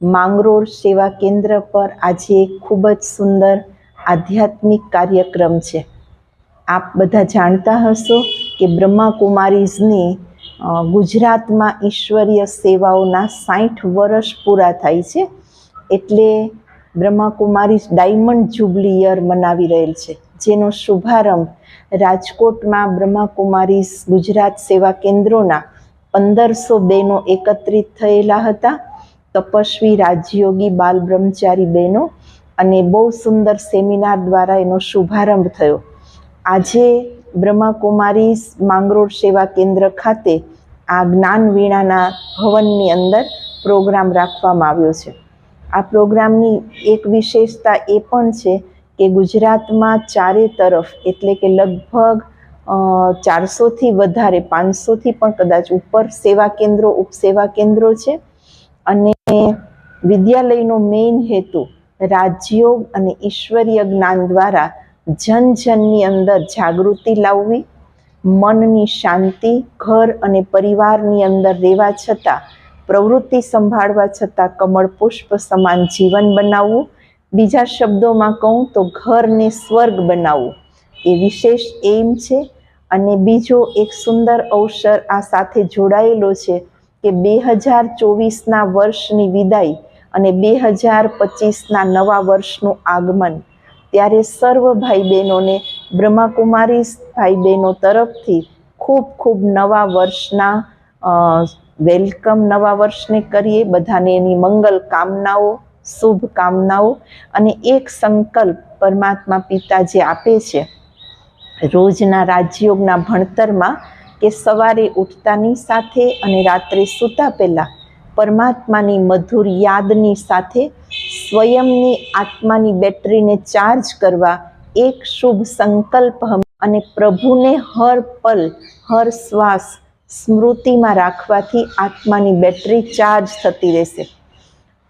માંગરોળ સેવા કેન્દ્ર પર આજે ખૂબ જ સુંદર આધ્યાત્મિક કાર્યક્રમ છે. આપ બધા જાણતા હશો કે બ્રહ્માકુમારીઝની ગુજરાતમાં ઈશ્વરીય સેવાઓના સાઠ વર્ષ પૂરા થાય છે એટલે બ્રહ્માકુમારીઝ ડાયમંડ જુબલી યર મનાવી રહેલ છે. જેનો શુભારંભ રાજકોટમાં બ્રહ્માકુમારીઝ ગુજરાત સેવા કેન્દ્રોના પંદરસો બેનો એકત્રિત થયેલા હતા. તપસ્વી, રાજયોગી બાલ બ્રહ્મચારી બહેનો અને બહુ સુંદર સેમિનાર દ્વારા એનો શુભારંભ થયો. આજે બ્રહ્માકુમારી માંગરોળ સેવા કેન્દ્ર ખાતે આ જ્ઞાન વીણાના ભવનની અંદર પ્રોગ્રામ રાખવામાં આવ્યો છે. આ પ્રોગ્રામની એક વિશેષતા એ પણ છે કે ગુજરાતમાં ચારે તરફ એટલે કે લગભગ ચારસોથી વધારે, પાંચસોથી પણ કદાચ ઉપર સેવા કેન્દ્રો, ઉપસેવા કેન્દ્રો છે. અને વિદ્યાલયનો મેઇન હેતુ રાજયોગ અને ઈશ્વરીય જ્ઞાન દ્વારા જન જનની અંદર જાગૃતિ લાવવી, મનની શાંતિ, ઘર અને પરિવારની અંદર રહેવા છતાં, પ્રવૃત્તિ સંભાળવા છતાં કમળ પુષ્પ સમાન જીવન બનાવવું. બીજા શબ્દોમાં કહું તો ઘરને સ્વર્ગ બનાવવું. એ વિશેષ એમ છે અને બીજો એક સુંદર અવસર આ સાથે જોડાયેલો છે કે બે હજાર ચોવીસના વર્ષની વિદાય અને બે હજાર પચીસના નવા વર્ષનું આગમન. ત્યારે સર્વ ભાઈ બહેનોને બ્રહ્માકુમારી ભાઈ બહેનો તરફથી ખૂબ ખૂબ નવા વર્ષના વેલકમ નવા વર્ષને કરીએ. બધાને એની મંગલ કામનાઓ, શુભ કામનાઓ અને એક સંકલ્પ પરમાત્મા પિતા જે આપે છે. રોજના રાજયોગના ભણતરમાં કે સવારે ઉઠતાની સાથે અને રાત્રે સૂતા પહેલાં પરમાત્માની મધુર યાદની સાથે સ્વયંની આત્માની બેટરીને ચાર્જ કરવા એક શુભ સંકલ્પ અને પ્રભુને હર પલ, હર શ્વાસ સ્મૃતિમાં રાખવાથી આત્માની બેટરી ચાર્જ થતી રહેશે.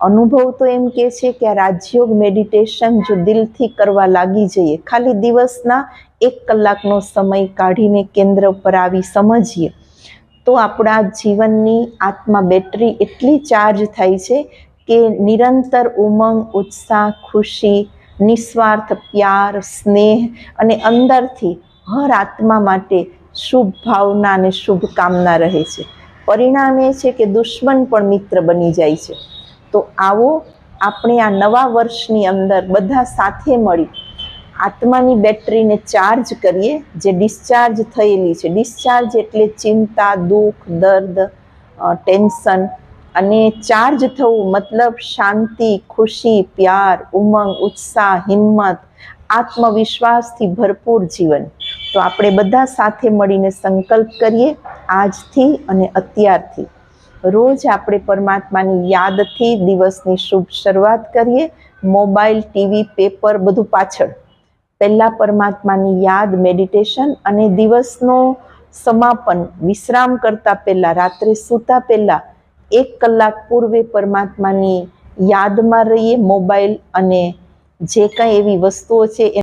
અનુભવ તો એમ કે છે કે આ રાજયોગ મેડિટેશન જો દિલથી કરવા લાગી જઈએ, ખાલી દિવસના એક કલાકનો સમય કાઢીને કેન્દ્ર પર આવી સમજીએ, તો આપણા જીવનની આત્મા બેટરી એટલી ચાર્જ થાય છે કે નિરંતર ઉમંગ, ઉત્સાહ, ખુશી, નિસ્વાર્થ પ્યાર, સ્નેહ અને અંદરથી હર આત્મા માટે શુભ ભાવના અને શુભકામના રહે છે. પરિણામ એ છે કે દુશ્મન પણ મિત્ર બની જાય છે. તો આવો આપણે આ નવા વર્ષની અંદર બધા સાથે મળી આત્માની બેટરીને ચાર્જ કરીએ, જે ડિસ્ચાર્જ થયેલી છે. ડિસ્ચાર્જ એટલે ચિંતા, દુઃખ, દર્દ ટેન્શન અને ચાર્જ થવું મતલબ શાંતિ, ખુશી, પ્યાર, ઉમંગ, ઉત્સાહ, હિંમત, આત્મવિશ્વાસથી ભરપૂર જીવન. તો આપણે બધા સાથે મળીને સંકલ્પ કરીએ આજથી અને અત્યારથી. રોજ આપણે પરમાત્માની યાદથી દિવસની શુભ શરૂઆત કરીએ. મોબાઈલ, ટીવી, પેપર બધું પાછળ. પહેલાં પરમાત્માની યાદ, મેડિટેશન અને દિવસનો સમાપન વિશ્રામ કરતાં પહેલાં, રાત્રે સૂતા પહેલાં એક કલાક પૂર્વે પરમાત્માની યાદમાં રહીએ મોબાઈલ અને જે કંઈ એવી વસ્તુઓ છે